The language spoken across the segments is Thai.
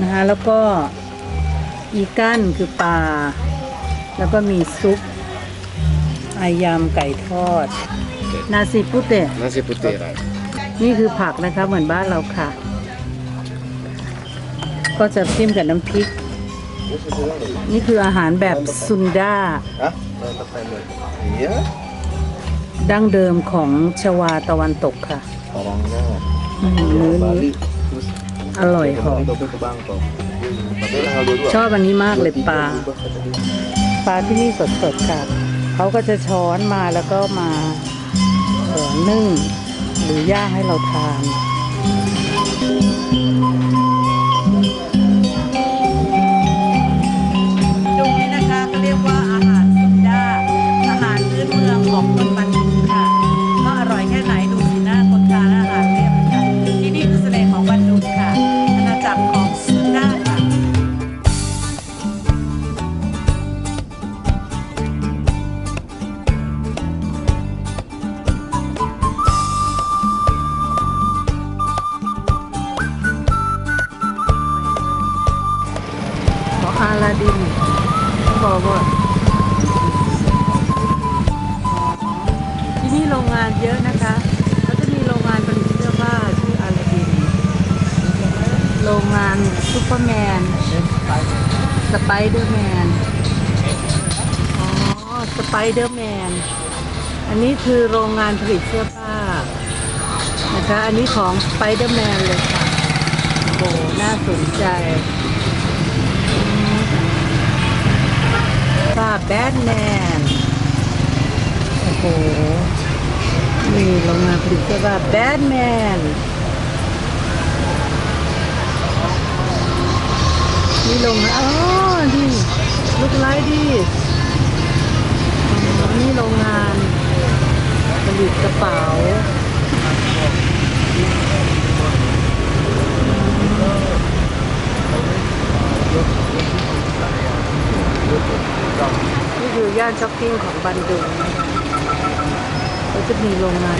นะคะแล้วก็อีกั้นคือปลา แล้วก็มีซุปอายำไก่ทอด นาซิปุเตะ Nasi putih right. นี่คือผักนะคะเหมือนบ้านเราค่ะ ก็จะจิ้มกับน้ำพริก นี่คืออาหารแบบซุนดา Hah? Iya. ดั้งเดิมของชวาตะวันตกค่ะ Orangnya อื้อหือมื้อนี้ Bali terus อร่อยหอม Bali ke Bangkok. Tapi tanggal 22. ชอบอันนี้มากเลยปลา Tiba-tiba kata dia, ปลาที่นี่สดๆค่ะเขาก็จะช้อนมาแล้วก็มาเอ่อนึ่งหรือย่างให้เราทานตรงนี้นะคะก็เรียกว่าอาหารสุดดาอาหารพื้นเมืองของคนบันานซูเปอร์แมน สไปเดอร์แมน อ๋อ สไปเดอร์แมน อันนี้คือโรงงานผลิตเสื้อผ้า นะคะ อันนี้ของสไปเดอร์แมนเลยค่ะโอ้โหน่าสนใจป้าแบทแมน โอ้โห นี่โรงงานผลิตเสื้อผ้าแบทแมน นี่โรงงานอ๋อดิลูกไลท์ดิอ๋อนี่โรงงานผลิตกระเป๋านี่คือย่านช้อปปิ้งของบันดุงเขาจะมีโรงงาน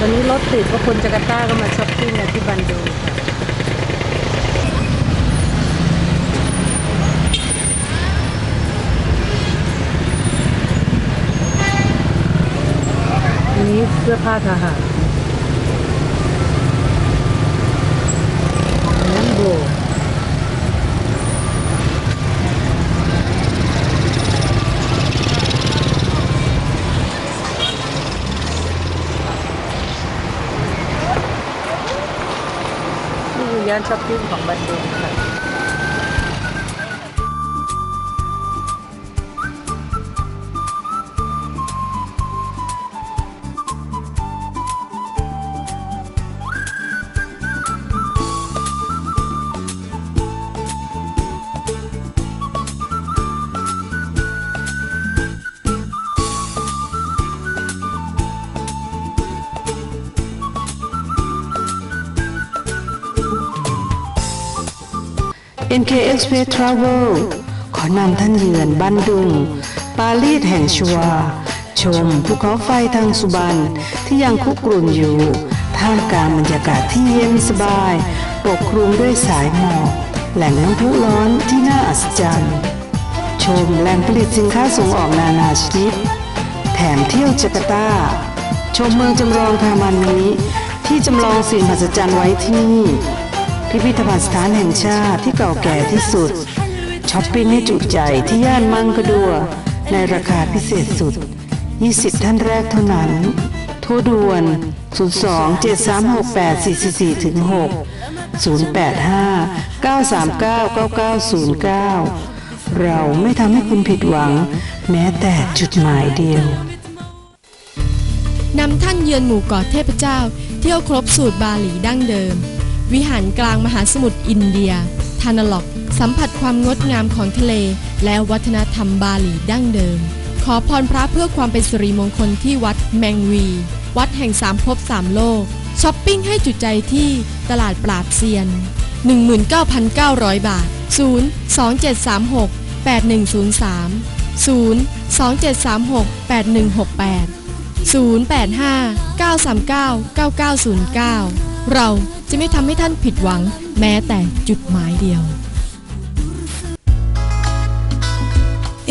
วันนี้รถติดเพราะคนจาการ์ตาก็มาช้อปปิ้งกันที่บันดุงค่ะอันนี้เสื้อผ้าทหารน้ำโบานช้อปปิ้งของบันดุงค่ะ NK Express Travel ขอนำท่านเยือนบันดุง ปารีสแห่งชัว ชมภูเขาไฟทางสุบันที่ยังคุกรุ่นอยู่ ท่ามกลางบรรยากาศที่เย็นสบาย ปกคลุมด้วยสายหมอก แหล่งน้ำพุร้อนที่น่าอัศจรรย์ ชมแหล่งผลิตสินค้าส่งออกนานาชนิด แถมเที่ยวจาการ์ตา ชมเมืองจำลองทามานีที่จำลองสิ่งมหัศจรรย์ไว้ที่นี่ พิพิธภัณฑ์สถานแห่งชาติที่เก่าแก่ที่สุดช้อปปิ้งให้จุใจที่ย่านมังกะดัว ในราคาพิเศษสุด 20 ท่านแรกเท่านั้นโทรด่วน 02 7368 444ถึง6 085 939 9909 เราไม่ทำให้คุณผิดหวัง แม้แต่จุดหมายเดียวนำท่านเยือนหมู่เกาะเทพเจ้า เที่ยวครบสูตรบาหลีดั้งเดิม วิหารกลางมหาสมุทรอินเดีย ทานาล็อก สัมผัสความงดงามของทะเล และวัฒนธรรมบาหลีดั้งเดิม ขอพรพระเพื่อความเป็นสิริมงคลที่วัดแมงวี วัดแห่งสามภพสามโลก ช้อปปิ้งให้จุใจที่ตลาดปราบเซียน 19,900 บาท 0 2736 8103 0 2736 8168 085 939 9909 เรา จะไม่ทำให้ท่านผิดหวังแม้แต่จุดหมายเดียว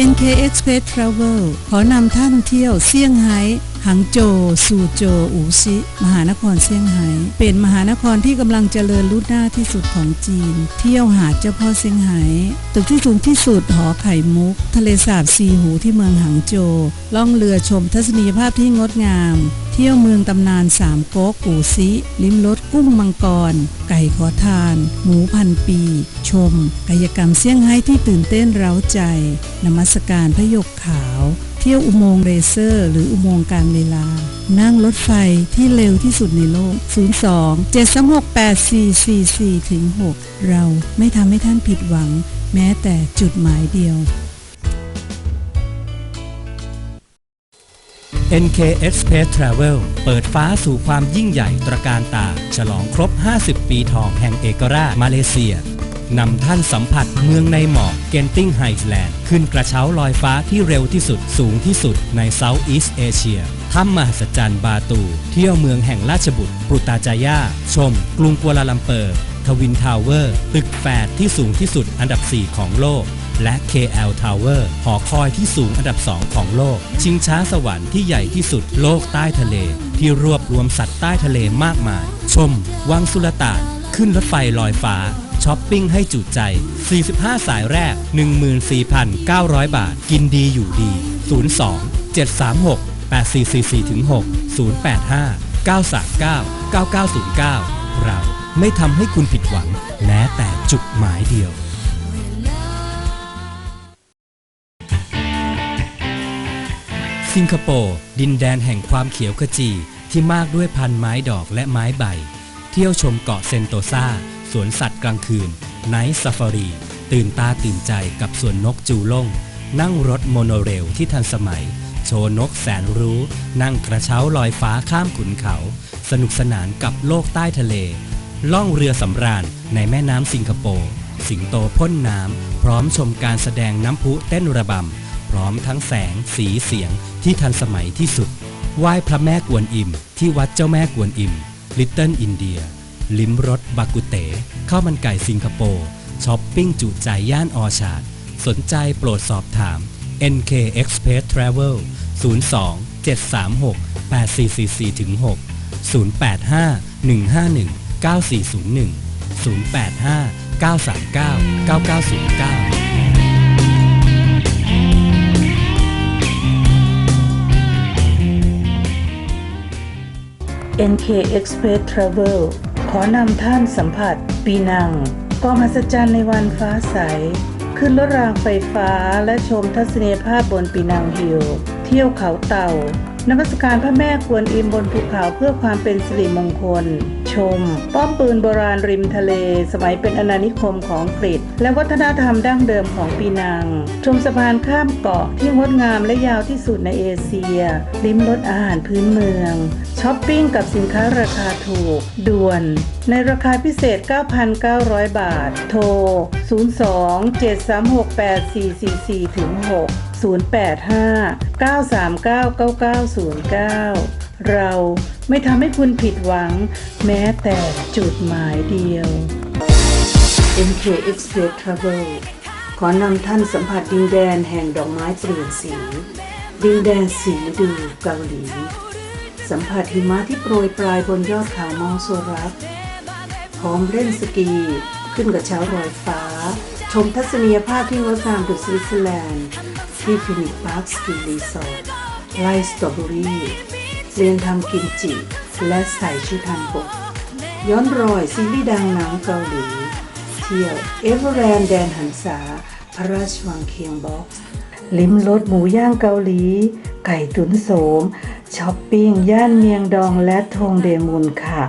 NK Express Travel ขอนำท่านเที่ยวเซี่ยงไฮ้ หังโจวสู่โจวอูชิมหานครเซี่ยงไฮ้เป็นมหานครที่กำลังเจริญรุ่หน้าที่สุดของจีน เที่ยวหาดเจ้าพ่อเซี่ยงไฮ้ตึกที่สูงที่สุดหอไข่มุก ทะเลสาบซีหูที่เมืองหังโจวล่องเรือชมทัศนียภาพที่งดงาม เที่ยวเมืองตำนานสามก๊กอูซิ ลิ้มรสกุ้งมังกร ไก่ขอทาน หมูพันปี ชม กายกรรมเซี่ยงไฮ้ที่ตื่นเต้นเร้าใจ นมัสการพระยกขาว ที่ยวอุโมงค์เรเซอร์ หรืออุโมงค์การเวลา นั่งรถไฟที่เร็วที่สุดในโลก 02 736 8444ถึง6เราไม่ทำให้ท่านผิดหวัง แม้แต่จุดหมายเดียว NK Express Travel เปิดฟ้าสู่ความยิ่งใหญ่ตระการตา ฉลองครบ 50 ปีทองแห่งเอกราชมาเลเซีย นำท่านสัมผัสเมืองในหมอกเกนติงไฮแลนด์ขึ้นกระเช้าลอยฟ้าที่เร็วที่สุดสูงที่สุดในเซาท์อีสเอเชียถ้ำมหัศจรรย์บาตู เที่ยวเมืองแห่งราชบุตรปรุตาจายาชม กรุงกัวลาลัมเปอร์ทวินทาวเวอร์ ตึกแฝดที่สูงที่สุดอันดับ 4 ของโลก และ KL Tower หอคอยที่สูงอันดับ 2 ของโลก ชิงช้าสวรรค์ที่ใหญ่ที่สุดโลกใต้ทะเล ที่รวบรวมสัตว์ใต้ทะเลมากมาย ชม วังสุลต่าน ขึ้นรถไฟลอยฟ้า ช้อปปิ้งให้จุใจ 45 สายแรก 14,900 บาท กินดีอยู่ดี 02 736 8444ถึง6 085 939 9909 เราไม่ทำให้คุณผิดหวัง แม้แต่จุดหมายเดียว สิงคโปร์ดินแดนแห่งความเขียวขจีที่มากด้วยพันไม้ดอกและไม้ใบ เที่ยวชมเกาะเซนโตซา สวนสัตว์กลางคืนไนท์ซาฟารี ตื่นตาตื่นใจกับสวนนกจูล่ง นั่งรถโมโนเรลที่ทันสมัย โชว์นกแสนรู้ นั่งกระเช้าลอยฟ้าข้ามขุนเขา สนุกสนานกับโลกใต้ทะเล ล่องเรือสำราญในแม่น้ำสิงคโปร์ สิงโตพ่นน้ำ พร้อมชมการแสดงน้ำพุเต้นระบำ พร้อมทั้งแสงสีเสียงที่ทันสมัยที่สุด ไหว้พระแม่กวนอิมที่วัดเจ้าแม่กวนอิมลิตเติ้ลอินเดีย ลิ้มรสบากุเต๋ข้าวมันไก่สิงคโปร์ช้อปปิ้งจุใจย่านออชาดสนใจโปรดสอบถาม NK Express Travel 02 736 8444ถึง6 085 151 9401 085 939 9909 NK Express Travel ขอนำท่านสัมผัส ปีนังกาะมหัศจรรย์ในวันฟ้าใส ขึ้นรถรางไฟฟ้าและชมทัศนียภาพบนปีนังฮิลเที่ยวเขาเต่านมัสการพระแม่กวนอิมบนภูเขาเพื่อความเป็นสิริมงคล ชม ป้อมปืนโบราณริมทะเล สมัยเป็นอาณานิคมของอังกฤษและวัฒนธรรมดั้งเดิมของปีนัง ชมสะพานข้ามเกาะที่งดงามและยาวที่สุดในเอเชีย ลิ้มรสอาหารพื้นเมือง ช้อปปิ้งกับสินค้าราคาถูก ด่วน ในราคาพิเศษ 9,900 บาท โทร 02 736 8444ถึง6 085 939 9909 เรา ไม่ทำให้คุณผิดหวัง แม้แต่จุดหมายเดียว MK Express Travel ขอนำท่านสัมผัสดินแดนแห่งดอกไม้เปลี่ยนสี ดินแดนสีดูเกาหลี สัมผัสหิมะที่โปรยปลายบนยอดเขามองโซรัสพร้อมเล่นสกี ขึ้นกับเช้าลอยฟ้า ชมทัศนียภาพที่งดงามดุสวิตเซอร์แลนด์ ที่ฟินิกพาร์คสกีรีสอร์ทไลสตรอเบอรี่ เรียนทำกิมจิ และใส่ชุดฮันบกย้อนรอยซีรีส์ดังหนังเกาหลีเที่ยวเอเวอร์แลนด์แดนหันษา พระราชวังเคียงบ็อกลิ้มรสหมูย่างเกาหลี ไก่ตุ๋นโสมช้อปปิ้งย่านเมียงดองและทงเดมุนค่ะ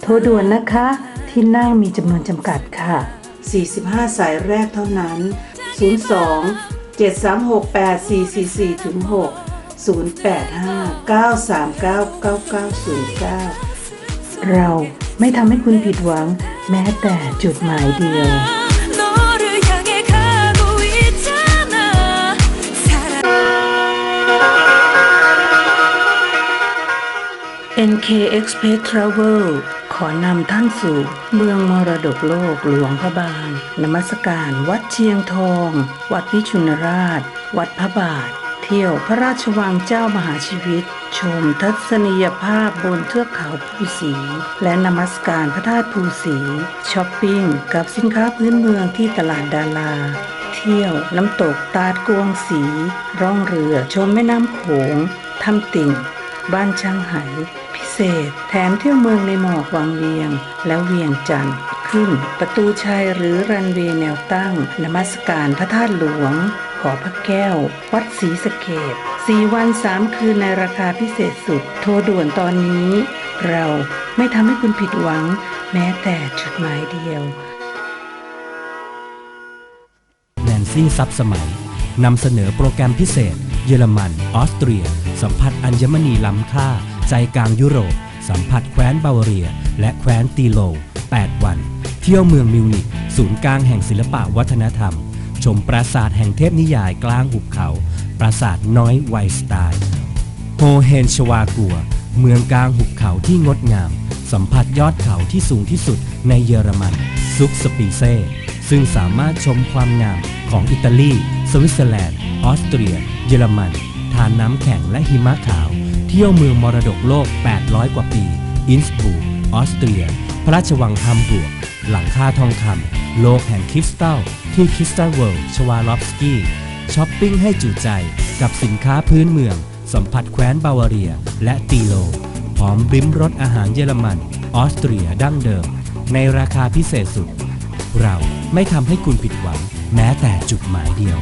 โทรด่วนนะคะ ที่นั่งมีจำนวนจำกัดค่ะ 45 สายแรกเท่านั้น 027368444-6 0859399909 เราไม่ทำให้คุณผิดหวังแม้แต่จุดหมายเดียวเ k x นเคเอ็กซ์เพรขอนำท่านสู่เมืองมรดกโลกหลวงพระบาง นมัสการวัดเชียงทอง วัดพิชุนราช วัดพระบาท เที่ยวพระราชวังเจ้ามหาชีวิต ชมทัศนียภาพบนเทือกเขาภูสี และนมัสการพระธาตุภูสีช้อปปิ้งกับสินค้าพื้นเมืองที่ตลาดดาราเที่ยวน้ำตกตาดกวงสี ร่องเรือ ชมแม่น้ำโขงทำติ่ง บ้านช่างไหพิเศษ แถมเที่ยวเมืองในหมอกวังเวียง แล้วเวียงจันทร์ขึ้น ประตูชัยหรือรันเวย์แนวตั้ง นมัสการพระธาตุหลวง ขอพระแก้ว วัดศรีสะเกดสี่วันสามคืนในราคาพิเศษสุด โทรด่วนตอนนี้ เราไม่ทำให้คุณผิดหวัง แม้แต่จุดหมายเดียว แนนซี่ซับสมัยนำเสนอโปรแกรมพิเศษ เยอรมัน ออสเตรีย สัมผัสอัญมณีล้ำค่า ใจกลางยุโรป สัมผัสแคว้นบาวาเรีย และแคว้นตีโล 8 วัน เที่ยวเมืองมิวนิกศูนย์กลางแห่งศิลปะวัฒนธรรม ชมปราสาทแห่งเทพนิยายกลางหุบเขา ปราสาทน้อยไวสไตล์โฮเฮนชวากัว เมืองกลางหุบเขาที่งดงาม สัมผัสยอดเขาที่สูงที่สุดในเยอรมัน ซุกสปีเซซึ่งสามารถชมความงามของอิตาลี สวิตเซอร์แลนด์ ออสเตรีย เยอรมัน ทานน้ำแข็งและหิมะขาว เที่ยวเมืองมรดกโลก 800 กว่าปี อินสบูออสเตรีย พระราชวังฮัมบูร์กหลังคาทองคำโลกแห่งคริสตัล ที่คริสตัลเวิลด์ชวาลอฟสกี้ช้อปปิ้งให้จุใจกับสินค้าพื้นเมือง สัมผัสแคว้นบาวาเรีย และตีโล พร้อมริมรสอาหารเยอรมัน ออสเตรียดั้งเดิม ในราคาพิเศษสุด เราไม่ทำให้คุณผิดหวัง แม้แต่จุดหมายเดียว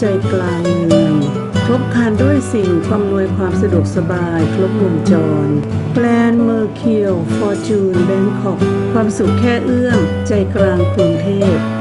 ใจกลางเมืองครบครันด้วยสิ่งอำนวยความสะดวกสบายครบวงจร แกลนเมอร์เคียว ฟอร์จูน แบงคอก ความสุขแค่เอื้อม ใจกลางกรุงเทพ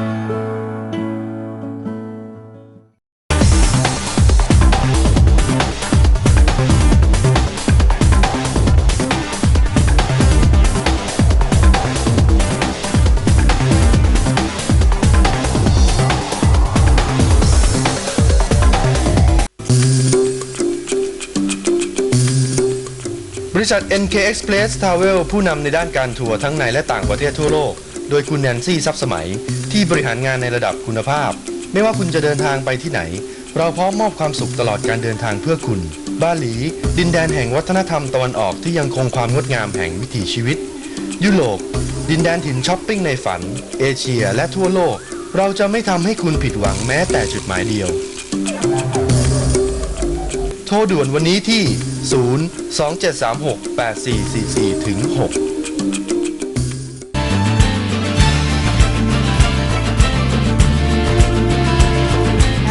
ริษัท NK Express Travel ผู้นำในด้านการทัวร์ทั้งในและต่างประเทศทั่วโลก โดยคุณแนนซี่ซับสมัย ที่บริหารงานในระดับคุณภาพ ไม่ว่าคุณจะเดินทางไปที่ไหน เราพร้อมมอบความสุขตลอดการเดินทางเพื่อคุณ บาหลี ดินแดนแห่งวัฒนธรรมตะวันออกที่ยังคงความงดงามแห่งวิถีชีวิต ยุโรปดินแดนถิ่นช้อปปิ้งในฝัน เอเชียและทั่วโลก เราจะไม่ทำให้คุณผิดหวังแม้แต่จุดหมายเดียว โทรด่วนวันนี้ที่ 0 2 7 3 6 8 4 4 4ถึง6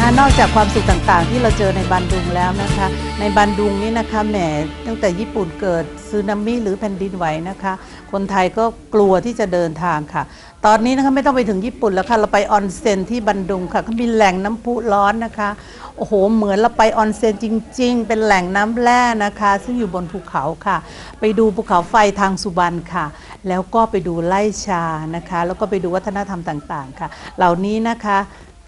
นะนอกจากความสุขต่างๆ ที่เราเจอในบันดุงแล้วนะคะ ในบันดุงนี่นะคะแหมตั้งแต่ญี่ปุ่นเกิดซึนามิหรือแผ่นดินไหวนะคะ คนไทยก็กลัวที่จะเดินทางค่ะ ตอนนี้นะคะไม่ต้องไปถึงญี่ปุ่นแล้วค่ะเราไปออนเซ็นที่บันดุงค่ะเขามีแหล่งน้ำพุร้อนนะคะโอ้โหเหมือนเราไปออนเซ็นจริง ๆ เป็นแหล่งน้ำแร่นะคะ ซึ่งอยู่บนภูเขาค่ะ ไปดูภูเขาไฟทางสุบรรณค่ะ แล้วก็ไปดูไล่ชานะคะ แล้วก็ไปดูวัฒนธรรมต่างๆค่ะ เหล่านี้นะคะ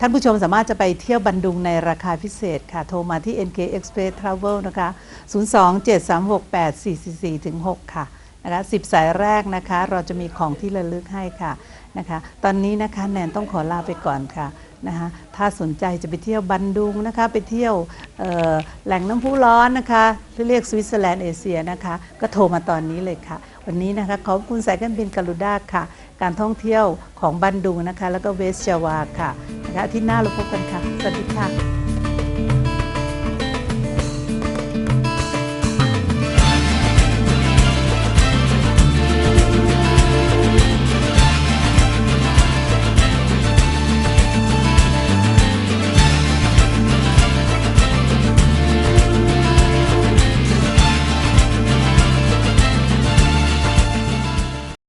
ท่านผู้ชมสามารถจะไปเที่ยวบันดุงในราคาพิเศษค่ะ โทรมาที่ NK Express Travel นะคะ 027368444ถึง6ค่ะนะคะ10 สายแรกนะคะ เราจะมีของที่ระลึกให้ค่ะนะคะ ตอนนี้นะคะแนนต้องขอลาไปก่อนค่ะนะคะถ้าสนใจจะไปเที่ยวบันดุงนะคะ ไปเที่ยวแหล่งน้ำพุร้อนนะคะที่เรียกสวิตเซอร์แลนด์เอเชียนะคะ ก็โทรมาตอนนี้เลยค่ะ วันนี้นะคะขอบคุณสายการบินการูด้าค่ะ การท่องเที่ยวของบันดุงนะคะ แล้วก็เวสจาวาค่ะ และอาที่หน้าเราพบกันค่ะ สวัสดีค่ะ